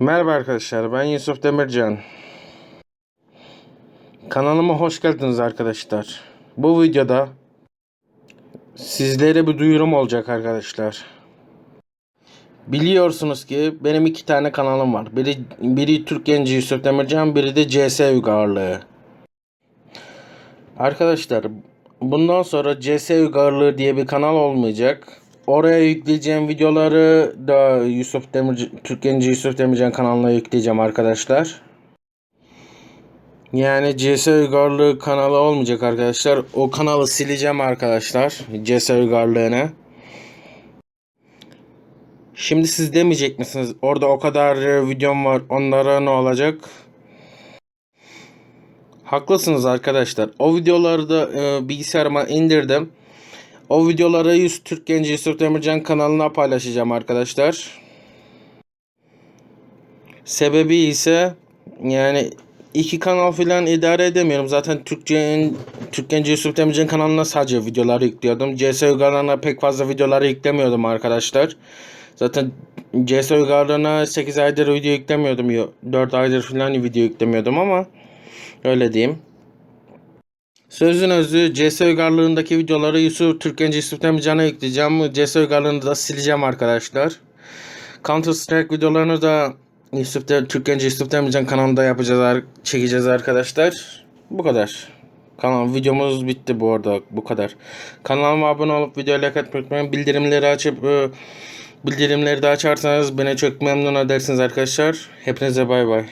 Merhaba arkadaşlar ben Yusuf Demircan. Kanalıma hoş geldiniz arkadaşlar. Bu videoda sizlere bir duyurum olacak arkadaşlar. Biliyorsunuz ki benim iki tane kanalım var. Biri, biri Türk Genci Yusuf Demircan, biri de CS Uygarlığı. Arkadaşlar bundan sonra CS Uygarlığı diye bir kanal olmayacak. Oraya yükleyeceğim videoları da Yusuf Demirci, Türk Genci Yusuf Demircan kanalına yükleyeceğim arkadaşlar. Yani CS Uygarlığı kanalı olmayacak arkadaşlar. O kanalı sileceğim arkadaşlar. CS Uygarlığı'nı. Şimdi siz demeyecek misiniz? Orada o kadar e, videom var. Onlara ne olacak? Haklısınız arkadaşlar. O videoları da e, bilgisayarıma indirdim. O videoları 100 Türk Genci Yusuf Demircan kanalına paylaşacağım arkadaşlar. Sebebi ise yani iki kanal falan idare edemiyorum. Zaten Türkçe Türk Genci Yusuf Demircan kanalına sadece videoları yüklüyordum. CS Uygarlığı'na pek fazla videoları yüklemiyordum arkadaşlar. Zaten CS Uygarlığı'na 8 aydır video yüklemiyordum. 4 aydır falan video yüklemiyordum ama öyle diyeyim. Sözün özü CS Uygarlığı'ndaki videoları Yusuf Türk Genci Yusuf Demircan'a yükleyeceğim. CS Uygarlığı'nı da sileceğim arkadaşlar. Counter Strike videolarını da Yusuf De, Türk Genci Yusuf Demircan kanalında yapacağız, çekeceğiz arkadaşlar. Bu kadar. Kanal videomuz bitti bu arada bu kadar. Kanalıma abone olup videoya like atmayı unutmayın. Bildirimleri açıp e, bildirimleri de açarsanız beni çok memnun edersiniz arkadaşlar. Hepinize bay bay.